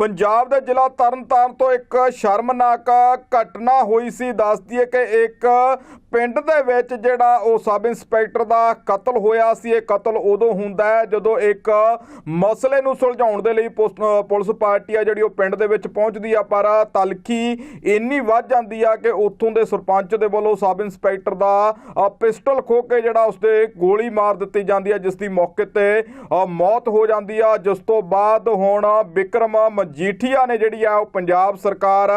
ਪੰਜਾਬ ਦੇ ਜ਼ਿਲ੍ਹਾ ਤਰਨਤਾਰਨ ਤੋਂ ਇੱਕ ਸ਼ਰਮਨਾਕ ਘਟਨਾ ਹੋਈ ਸੀ। ਦੱਸਦੀ ਹੈ ਕਿ ਇੱਕ ਪਿੰਡ ਦੇ ਵਿੱਚ ਜਿਹੜਾ ਉਹ ਸਬ ਇੰਸਪੈਕਟਰ ਦਾ ਕਤਲ ਹੋਇਆ ਸੀ। ਇਹ ਕਤਲ ਉਦੋਂ ਹੁੰਦਾ ਹੈ ਜਦੋਂ ਇੱਕ ਮਸਲੇ ਨੂੰ ਸੁਲਝਾਉਣ ਦੇ ਲਈ ਪੁਸ- ਪੁਲਿਸ ਪਾਰਟੀ ਆ ਜਿਹੜੀ ਉਹ ਪਿੰਡ ਦੇ ਵਿੱਚ ਪਹੁੰਚਦੀ ਆ। ਪਰ ਤਲਖੀ ਇੰਨੀ ਵੱਧ ਜਾਂਦੀ ਆ ਕਿ ਉੱਥੋਂ ਦੇ ਸਰਪੰਚ ਦੇ ਵੱਲੋਂ ਸਬ ਇੰਸਪੈਕਟਰ ਦਾ ਪਿਸਟਲ ਖੋ ਕੇ ਜਿਹੜਾ ਉਸਤੇ ਗੋਲੀ ਮਾਰ ਦਿੱਤੀ ਜਾਂਦੀ ਆ, ਜਿਸ ਦੀ ਮੌਕੇ ਤੇ ਮੌਤ ਹੋ ਜਾਂਦੀ ਆ। ਜਿਸ ਤੋਂ ਬਾਅਦ ਹੁਣ ਵਿਕਰਮ ਜੀਠੀਆ ਨੇ ਜਿਹੜੀ ਆ ਉਹ ਪੰਜਾਬ ਸਰਕਾਰ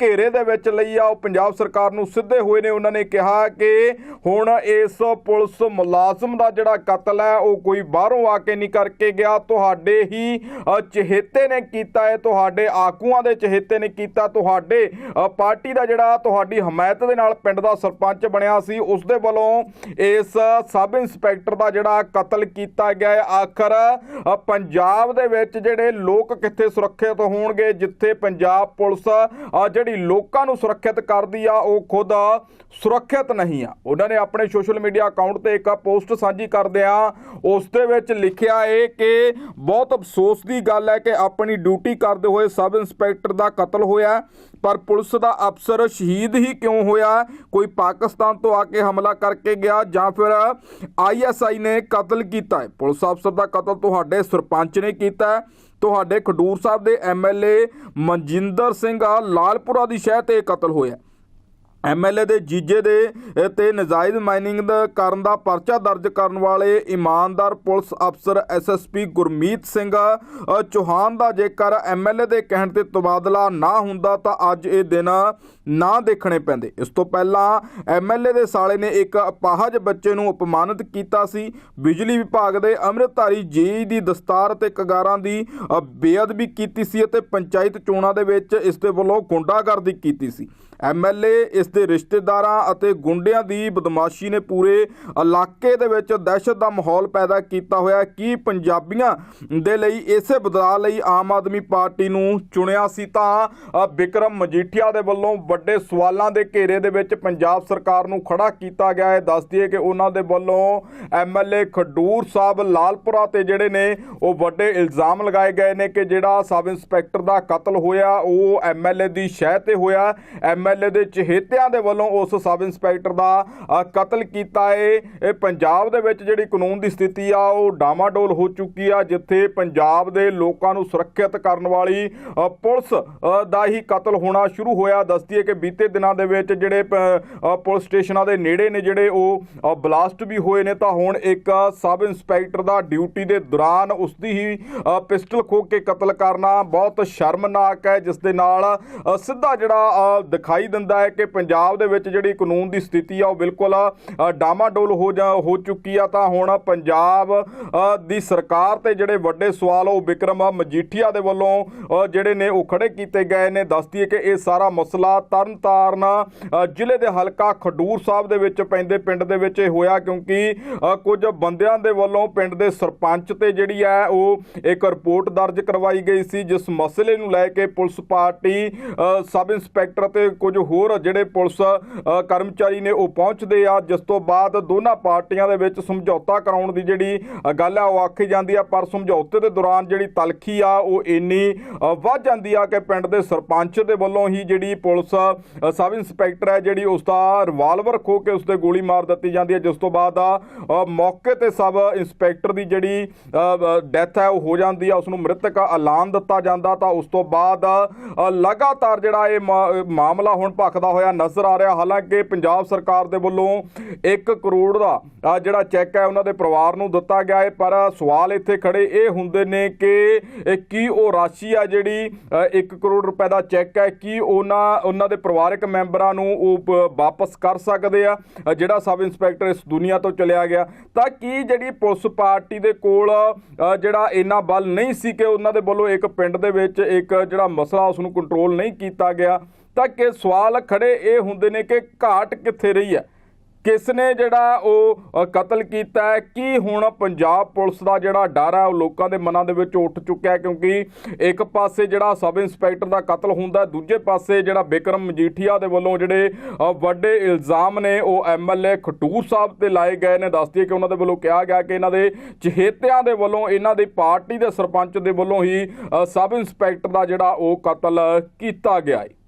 ਘੇਰੇ ਦੇ ਵਿੱਚ ਲਈ ਆ, ਉਹ ਪੰਜਾਬ ਸਰਕਾਰ ਨੂੰ ਸਿੱਧੇ ਹੋਏ ਨੇ, ਉਹਨਾਂ ਨੇ ਕਿਹਾ ਕਿ ਹੁਣ ਇਸ ਪੁਲਿਸ ਮੁਲਾਜ਼ਮ ਦਾ ਜਿਹੜਾ ਕਤਲ ਹੈ, ਉਹ ਕੋਈ ਬਾਹਰੋਂ ਆ ਕੇ ਨਹੀਂ ਕਰਕੇ ਗਿਆ। ਤੁਹਾਡੇ ਹੀ ਚਹੇਤੇ ਨੇ ਕੀਤਾ ਹੈ ਤੁਹਾਡੇ ਆਗੂਆਂ ਦੇ ਚਹੇਤੇ ਨੇ ਕੀਤਾ। ਤੁਹਾਡੇ ਪਾਰਟੀ ਦਾ ਜਿਹੜਾ, ਤੁਹਾਡੀ ਹਮਾਇਤ ਦੇ ਨਾਲ ਪਿੰਡ ਦਾ ਸਰਪੰਚ ਬਣਿਆ ਸੀ, ਉਸ ਦੇ ਵੱਲੋਂ ਇਸ ਸਬ ਇੰਸਪੈਕਟਰ ਦਾ ਜਿਹੜਾ ਕਤਲ ਕੀਤਾ ਗਿਆ ਹੈ। ਆਖਰ ਪੰਜਾਬ ਦੇ ਵਿੱਚ ਜਿਹੜੇ ਲੋਕ ਕਿੱਥੇ ਸੁਰੱਖਿਅਤ ਹੋਣਗੇ, ਜਿੱਥੇ ਪੰਜਾਬ ਪੁਲਿਸ ਜਿਹੜੀ ਲੋਕਾਂ ਨੂੰ ਸੁਰੱਖਿਅਤ ਕਰਦੀ ਆ, ਉਹ ਖੁਦ ਸੁਰੱਖਿਅਤ ਨਹੀਂ ਆ। ਉਹਨਾਂ ਨੇ ਆਪਣੇ ਸੋਸ਼ਲ ਮੀਡੀਆ ਅਕਾਊਂਟ ਤੇ ਇੱਕ ਪੋਸਟ ਸਾਂਝੀ ਕਰਦਿਆਂ ਉਸ ਦੇ ਵਿੱਚ ਲਿਖਿਆ ਏ ਕਿ ਬਹੁਤ ਅਫਸੋਸ ਦੀ ਗੱਲ ਹੈ ਕਿ ਆਪਣੀ ਡਿਊਟੀ ਕਰਦੇ ਹੋਏ ਸਬ ਇੰਸਪੈਕਟਰ ਦਾ ਕਤਲ ਹੋਇਆ ਪਰ ਪੁਲਿਸ ਦਾ ਅਫਸਰ ਸ਼ਹੀਦ ਹੀ ਕਿਉਂ ਹੋਇਆ ਕੋਈ ਪਾਕਿਸਤਾਨ ਤੋਂ ਆ ਕੇ ਹਮਲਾ ਕਰਕੇ ਗਿਆ ਜਾਂ ਫਿਰ ਆਈਐਸਆਈ ਨੇ ਕਤਲ ਕੀਤਾ ਹੈ? ਪੁਲਿਸ ਅਫਸਰ ਦਾ ਕਤਲ ਤੁਹਾਡੇ ਸਰਪੰਚ ਨੇ ਕੀਤਾ ਹੈ। ਤੁਹਾਡੇ ਖਡੂਰ ਸਾਹਿਬ ਦੇ ਐਮਐਲਏ ਮਨਜਿੰਦਰ ਸਿੰਘ ਆ ਲਾਲਪੁਰਾ ਦੀ ਸ਼ਹਿ ਤੇ ਕਤਲ ਹੋਇਆ। ਐਮਐਲਏ ਦੇ ਜੀਜੇ ਦੇ ਅ, ਤੇ ਨਜਾਇਜ਼ ਮਾਈਨਿੰਗ ਦਾ ਕਰਨ ਦਾ ਪਰਚਾ ਦਰਜ ਕਰਨ ਵਾਲੇ ਇਮਾਨਦਾਰ ਪੁਲਿਸ ਅਫਸਰ ਐਸਐਸਪੀ ਗੁਰਮੀਤ ਸਿੰਘ ਅ, ਚੌਹਾਨ ਦਾ ਜੇਕਰ ਐਮਐਲਏ ਦੇ ਕਹਿਣ ਤੇ ਤਬਾਦਲਾ ਨਾ ਹੁੰਦਾ ਤਾਂ ਅੱਜ ਇਹ ਦਿਨ ਨਾ ਦੇਖਣੇ ਪੈਂਦੇ। ਇਸ ਤੋਂ ਪਹਿਲਾਂ ਐਮਐਲਏ ਦੇ ਸਾਲੇ ਨੇ ਇੱਕ ਅਪਾਹਜ ਬੱਚੇ ਨੂੰ ਅਪਮਾਨਿਤ ਕੀਤਾ ਸੀ। ਬਿਜਲੀ ਵਿਭਾਗ ਦੇ ਅੰਮ੍ਰਿਤਧਾਰੀ ਜੀ ਦੀ ਦਸਤਾਰ ਤੇ ਕਗਾਰਾਂ ਦੀ ਅ, ਬੇਅਦਬੀ ਕੀਤੀ ਸੀ ਅਤੇ ਪੰਚਾਇਤ ਚੋਣਾਂ ਦੇ ਵਿੱਚ ਇਸ ਦੇ ਵੱਲੋਂ ਗੁੰਡਾਗਰਦੀ ਕੀਤੀ ਸੀ। ਐਮਐਲਏ ਇਸ ਦੇ ਰਿਸ਼ਤੇਦਾਰਾਂ ਅਤੇ ਗੁੰਡਿਆਂ ਦੀ ਬਦਮਾਸ਼ੀ ਨੇ ਪੂਰੇ ਇਲਾਕੇ ਦੇ ਵਿੱਚ ਦਹਿਸ਼ਤ ਦਾ ਮਾਹੌਲ ਪੈਦਾ ਕੀਤਾ ਹੋਇਆ ਕੀ ਪੰਜਾਬੀਆਂ ਦੇ ਲਈ ਇਸੇ ਬਦਲਾਅ ਲਈ ਆਮ ਆਦਮੀ ਪਾਰਟੀ ਨੂੰ ਚੁਣਿਆ ਸੀ ਤਾਂ ਅ, ਵਿਕਰਮ ਮਜੀਠੀਆ ਦੇ ਵੱਲੋਂ ਵੱਡੇ ਸਵਾਲਾਂ ਦੇ ਘੇਰੇ ਦੇ ਵਿੱਚ ਪੰਜਾਬ ਸਰਕਾਰ ਨੂੰ ਖੜਾ ਕੀਤਾ ਗਿਆ ਹੈ। ਦੱਸ ਦਈਏ ਕਿ ਉਹਨਾਂ ਦੇ ਵੱਲੋਂ ਐਮਐਲਏ ਖਡੂਰ ਸਾਹਿਬ ਲਾਲਪੁਰਾ ਤੇ ਜਿਹੜੇ ਨੇ ਉਹ ਵੱਡੇ ਇਲਜ਼ਾਮ ਲਗਾਏ ਗਏ ਨੇ ਕਿ ਜਿਹੜਾ ਸਬ ਇੰਸਪੈਕਟਰ ਦਾ ਕਤਲ ਹੋਇਆ ਉਹ ਐਮਐਲਏ ਦੀ ਸ਼ਹਿ ਤੇ ਹੋਇਆ। ਐਮਐਲਏ ਦੇ ਚਹੇਤਿਆਂ ਦੇ ਵੱਲੋਂ ਉਸ ਸਬ ਇੰਸਪੈਕਟਰ ਦਾ ਕਤਲ ਕੀਤਾ ਹੈ ਇਹ ਪੰਜਾਬ ਦੇ ਵਿੱਚ ਜਿਹੜੀ ਕਾਨੂੰਨ ਦੀ ਸਥਿਤੀ ਆ, ਉਹ ਡਾਮਾਡੋਲ ਹੋ ਚੁੱਕੀ ਆ, ਜਿੱਥੇ ਪੰਜਾਬ ਦੇ ਲੋਕਾਂ ਨੂੰ ਸੁਰੱਖਿਅਤ ਕਰਨ ਵਾਲੀ ਪੁਲਿਸ ਦਾ ਹੀ ਕਤਲ ਹੋਣਾ ਸ਼ੁਰੂ ਹੋਇਆ। ਦੱਸਦੀ ਹੈ ਕਿ ਬੀਤੇ ਦਿਨਾਂ ਦੇ ਵਿੱਚ ਜਿਹੜੇ ਪੁਲਿਸ ਸਟੇਸ਼ਨਾਂ ਦੇ ਨੇੜੇ ਨੇ ਜਿਹੜੇ ਉਹ ਬਲਾਸਟ ਵੀ ਹੋਏ ਨੇ, ਤਾਂ ਹੁਣ ਇੱਕ ਸਬ ਇੰਸਪੈਕਟਰ ਦਾ ਡਿਊਟੀ ਦੇ ਦੌਰਾਨ ਉਸ ਦੀ ਹੀ ਪਿਸਟਲ ਖੋ ਕੇ ਕਤਲ ਕਰਨਾ ਬਹੁਤ ਸ਼ਰਮਨਾਕ ਹੈ, ਜਿਸ ਦੇ ਨਾਲ ਸਿੱਧਾ ਜਿਹੜਾ ਦਿਖਾਈ ਦਿੰਦਾ ਹੈ ਕਿ ਪੰਜਾਬ ਪੰਜਾਬ ਦੇ ਵਿੱਚ ਜਿਹੜੀ ਕਾਨੂੰਨ ਦੀ ਸਥਿਤੀ ਆ ਉਹ ਬਿਲਕੁਲ ਡਾਮਾਡੋਲ ਹੋ ਜਾ ਹੋ ਚੁੱਕੀ ਆ। ਤਾਂ ਹੁਣ ਪੰਜਾਬ ਦੀ ਸਰਕਾਰ ਤੇ ਜਿਹੜੇ ਵੱਡੇ ਸਵਾਲ ਉਹ ਵਿਕਰਮ ਮਜੀਠੀਆ ਦੇ ਵੱਲੋਂ ਜਿਹੜੇ ਨੇ ਉਹ ਖੜੇ ਕੀਤੇ ਗਏ ਨੇ। ਦੱਸਦੀ ਹੈ ਕਿ ਇਹ ਸਾਰਾ ਮਸਲਾ ਤਰਨਤਾਰਨ ਅ, ਜ਼ਿਲ੍ਹੇ ਦੇ ਹਲਕਾ ਖਡੂਰ ਸਾਹਿਬ ਦੇ ਵਿੱਚ ਪੈਂਦੇ ਪਿੰਡ ਦੇ ਵਿੱਚ ਇਹ ਹੋਇਆ ਕਿਉਂਕਿ ਕੁਝ ਬੰਦਿਆਂ ਦੇ ਵੱਲੋਂ ਪਿੰਡ ਦੇ ਸਰਪੰਚ ਤੇ ਜਿਹੜੀ ਹੈ ਉਹ ਇੱਕ ਰਿਪੋਰਟ ਦਰਜ ਕਰਵਾਈ ਗਈ ਸੀ। ਜਿਸ ਮਸਲੇ ਨੂੰ ਲੈ ਕੇ ਪੁਲਿਸ ਪਾਰਟੀ ਸਬ ਇੰਸਪੈਕਟਰ ਤੇ ਕੁਝ ਹੋਰ ਜਿਹੜੇ ਪੁਲਿਸ ਕਰਮਚਾਰੀ ਨੇ ਉਹ ਪਹੁੰਚਦੇ ਆ, ਜਿਸ ਤੋਂ ਬਾਅਦ ਦੋਨਾਂ ਪਾਰਟੀਆਂ ਦੇ ਵਿੱਚ ਸਮਝੌਤਾ ਕਰਾਉਣ ਦੀ ਜਿਹੜੀ ਗੱਲ ਆ, ਉਹ ਆਖੀ ਜਾਂਦੀ ਆ। ਪਰ ਸਮਝੌਤੇ ਦੇ ਦੌਰਾਨ ਜਿਹੜੀ ਤਲਖੀ ਆ, ਉਹ ਇੰਨੀ ਵੱਧ ਜਾਂਦੀ ਆ ਕਿ ਪਿੰਡ ਦੇ ਸਰਪੰਚ ਦੇ ਵੱਲੋਂ ਹੀ ਜਿਹੜੀ ਪੁਲਿਸ ਸਬ ਇੰਸਪੈਕਟਰ ਹੈ, ਜਿਹੜੀ ਉਸ ਦਾ ਰਿਵਾਲਵਰ ਖੋ ਕੇ ਉਸ ਤੇ ਗੋਲੀ ਮਾਰ ਦਿੱਤੀ ਜਾਂਦੀ ਹੈ, ਜਿਸ ਤੋਂ ਬਾਅਦ ਆ ਮੌਕੇ ਤੇ ਸਬ ਇੰਸਪੈਕਟਰ ਦੀ ਜਿਹੜੀ ਡੈਥ ਹੈ, ਉਹ ਹੋ ਜਾਂਦੀ ਆ ਉਸ ਨੂੰ ਮ੍ਰਿਤਕ ਐਲਾਨ ਦਿੱਤਾ ਜਾਂਦਾ ਤਾਂ ਉਸ ਤੋਂ ਬਾਅਦ ਲਗਾਤਾਰ ਜਿਹੜਾ ਇਹ ਮਾ- ਮਾਮਲਾ ਹੁਣ ਭਖਦਾ ਹੋਇਆ ਨਜ਼ਰ ਆ ਰਿਹਾ। ਹਾਲਾਂਕਿ ਪੰਜਾਬ ਸਰਕਾਰ ਦੇ ਵੱਲੋਂ 1 ਕਰੋੜ ਦਾ ਜਿਹੜਾ ਚੈੱਕ ਹੈ, ਉਹਨਾਂ ਦੇ ਪਰਿਵਾਰ ਨੂੰ ਦਿੱਤਾ ਗਿਆ ਹੈ। ਪਰ ਸਵਾਲ ਇੱਥੇ ਖੜੇ ਇਹ ਹੁੰਦੇ ਨੇ ਕਿ ਕੀ ਉਹ ਰਾਸ਼ੀ ਆ ਜਿਹੜੀ 1 ਕਰੋੜ ਰੁਪਏ ਦਾ ਚੈੱਕ ਹੈ, ਕੀ ਉਹਨਾਂ ਉਹਨਾਂ ਦੇ ਪਰਿਵਾਰਕ ਮੈਂਬਰਾਂ ਨੂੰ ਉਹ ਵਾਪਸ ਕਰ ਸਕਦੇ ਆ? ਜਿਹੜਾ ਸਬ ਇੰਸਪੈਕਟਰ ਇਸ ਦੁਨੀਆ ਤੋਂ ਚਲਿਆ ਗਿਆ। ਤਾਂ ਕੀ ਜਿਹੜੀ ਪੁਲਿਸ ਪਾਰਟੀ ਦੇ ਕੋਲ ਜਿਹੜਾ ਇੰਨਾ ਬਲ ਨਹੀਂ ਸੀ ਕਿ ਉਹਨਾਂ ਦੇ ਵੱਲੋਂ ਇੱਕ ਪਿੰਡ ਦੇ ਵਿੱਚ ਇੱਕ ਜਿਹੜਾ ਮਸਲਾ ਉਸ ਨੂੰ ਕੰਟਰੋਲ ਨਹੀਂ ਕੀਤਾ ਗਿਆ? ਤਾਂ ਕਿ ਸਵਾਲ ਖੜੇ ਇਹ ਹੁੰਦੇ ਨੇ ਕਿ ਘਾਟ ਕਿੱਥੇ ਰਹੀ ਹੈ? ਕਿਸ ਨੇ ਜਿਹੜਾ ਉਹ ਕਤਲ ਕੀਤਾ ਹੈ? ਕੀ ਹੁਣ ਪੰਜਾਬ ਪੁਲਿਸ ਦਾ ਜਿਹੜਾ ਡਰ ਹੈ, ਉਹ ਲੋਕਾਂ ਦੇ ਮਨਾਂ ਦੇ ਵਿੱਚ ਉੱਠ ਚੁੱਕਿਆ ਕਿਉਂਕਿ ਇੱਕ ਪਾਸੇ ਜਿਹੜਾ ਸਬ ਇੰਸਪੈਕਟਰ ਦਾ ਕਤਲ ਹੁੰਦਾ ਦੂਜੇ ਪਾਸੇ ਜਿਹੜਾ ਬਿਕਰਮ ਮਜੀਠੀਆ ਦੇ ਵੱਲੋਂ ਜਿਹੜੇ ਵੱਡੇ ਇਲਜ਼ਾਮ ਨੇ, ਉਹ ਐਮਐਲਏ ਖਟੂਰ ਸਾਹਿਬ ਤੇ ਲਾਏ ਗਏ ਨੇ। ਦੱਸਦੀ ਕਿ ਉਹਨਾਂ ਦੇ ਵੱਲੋਂ ਕਿਹਾ ਗਿਆ ਕਿ ਇਹਨਾਂ ਦੇ ਚਹੇਤਿਆਂ ਦੇ ਵੱਲੋਂ, ਇਹਨਾਂ ਦੀ ਪਾਰਟੀ ਦੇ ਸਰਪੰਚ ਦੇ ਵੱਲੋਂ ਹੀ ਸਬ ਇੰਸਪੈਕਟਰ ਦਾ ਜਿਹੜਾ ਉਹ ਕਤਲ ਕੀਤਾ ਗਿਆ ਹੈ।